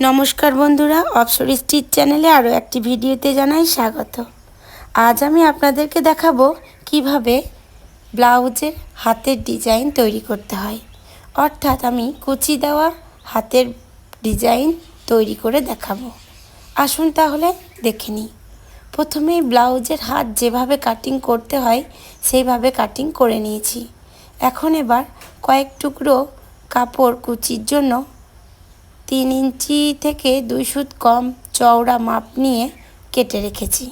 নমস্কার বন্ধুরা অপসর স্টিচ চ্যানেলে আরও একটি ভিডিওতে জানাই স্বাগত। আজ আমি আপনাদেরকে দেখাবো কীভাবে ব্লাউজের হাতের ডিজাইন তৈরি করতে হয়। অর্থাৎ আমি কুচি দেওয়া হাতের ডিজাইন তৈরি করে দেখাবো। আসুন তাহলে দেখে নিই। প্রথমেই ব্লাউজের হাত যেভাবে কাটিং করতে হয়, সেইভাবে কাটিং করে নিয়েছি। এখন এবার কয়েক টুকরো কাপড় কুচির জন্য তিন ইঞ্চি থেকে দুই সুত কম চওড়া মাপ নিয়ে কেটে রেখেছি।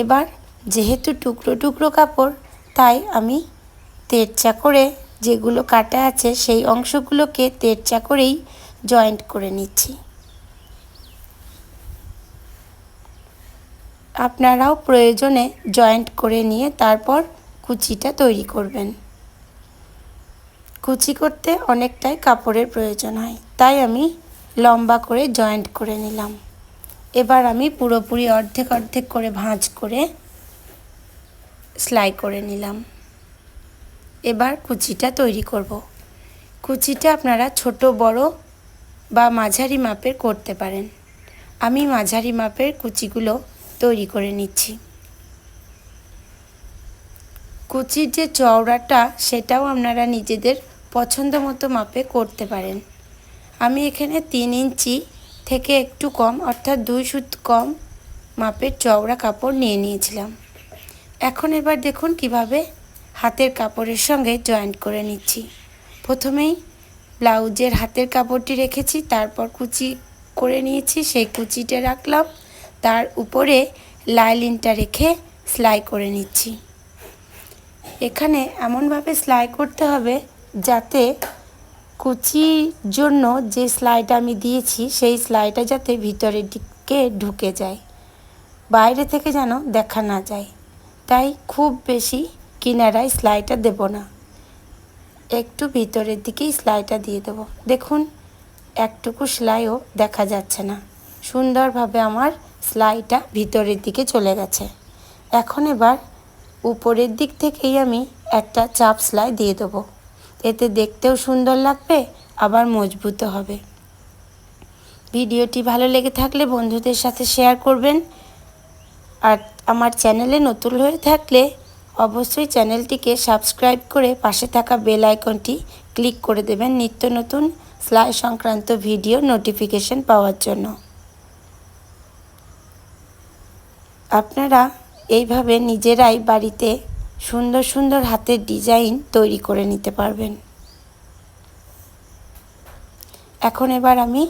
এবার যেহেতু টুকরো টুকরো কাপড়, তাই আমি তেরচা করে যেগুলো কাটা আছে সেই অংশগুলোকে তেরচা করেই জয়েন্ট করে নিচ্ছি। আপনারাও প্রয়োজনে জয়েন্ট করে নিয়ে তারপর কুচিটা তৈরি করবেন। কুচি করতে অনেকটাই কাপড়ের প্রয়োজন হয়। তাই আমি লম্বা করে জয়েন্ট করে নিলাম। এবার আমি পুরোপুরি অর্ধেক অর্ধেক করে ভাঁজ করে সেলাই করে নিলাম। এবার কুচিটা তৈরি করব। কুচিটা আপনারা ছোট, বড় বা মাঝারি মাপের করতে পারেন। আমি মাঝারি মাপের কুচিগুলো তৈরি করে নিচ্ছি। কুচির যে চওড়াটা, সেটাও আপনারা নিজেদের পছন্দ মতো মাপে করতে পারেন। আমি এখানে তিন ইঞ্চি থেকে একটু কম, অর্থাৎ দুই সুত কম মাপের চওড়া কাপড় নিয়ে নিয়েছিলাম। এখন এবার দেখুন কীভাবে হাতের কাপড়ের সঙ্গে জয়েন্ট করে নিচ্ছি। প্রথমেই ব্লাউজের হাতের কাপড়টি রেখেছি, তারপর কুচি করে নিয়েছি, সেই কুচিটা রাখলাম। তার উপরে লাইলিনটা রেখে সেলাই করে নিচ্ছি। এখানে এমনভাবে সেলাই করতে হবে যাতে কুচির জন্য যে সেলাইটা আমি দিয়েছি, সেই সেলাইটা যাতে ভিতরের দিকে ঢুকে যায়, বাইরে থেকে যেন দেখা না যায়। তাই খুব বেশি কিনারায় সেলাইটা দেব না। একটু ভিতরের দিকেই সেলাইটা দিয়ে দেবো। দেখুন, একটুকু সেলাইও দেখা যাচ্ছে না। সুন্দরভাবে আমার সেলাইটা ভিতরের দিকে চলে গেছে। এখন এবার উপরের দিক থেকেই আমি একটা চাপ সেলাই দিয়ে দেবো। এতে দেখতেও সুন্দর লাগবে, আবার মজবুতও হবে। ভিডিওটি ভালো লেগে থাকলে বন্ধুদের সাথে শেয়ার করবেন। আর আমার চ্যানেলে নতুন হয়ে থাকলে অবশ্যই চ্যানেলটিকে সাবস্ক্রাইব করে পাশে থাকা বেল আইকনটি ক্লিক করে দেবেন নিত্য নতুন সেলাই সংক্রান্ত ভিডিও নোটিফিকেশন পাওয়ার জন্য। আপনারা এইভাবে নিজেরাই বাড়িতে সুন্দর সুন্দর হাতের ডিজাইন তৈরি করে নিতে পারবেন। এখন এবার আমি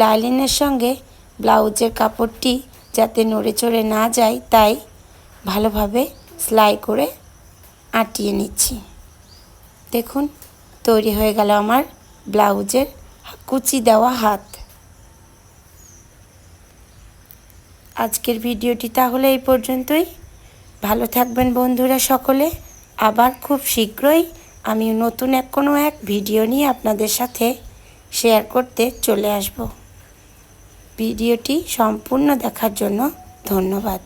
লাইলিনের সঙ্গে ব্লাউজের কাপড়টি যাতে নড়ে চড়ে না যায়, তাই ভালোভাবে সেলাই করে আটিয়ে নিচ্ছি। দেখুন, তৈরি হয়ে গেল আমার ব্লাউজের কুচি দেওয়া হাত। আজকের ভিডিওটি তাহলে এই পর্যন্তই। ভালো থাকবেন বন্ধুরা সকলে। আবার খুব শীঘ্রই আমি নতুন এক কোনো এক ভিডিও নিয়ে আপনাদের সাথে শেয়ার করতে চলে আসব। ভিডিওটি সম্পূর্ণ দেখার জন্য ধন্যবাদ।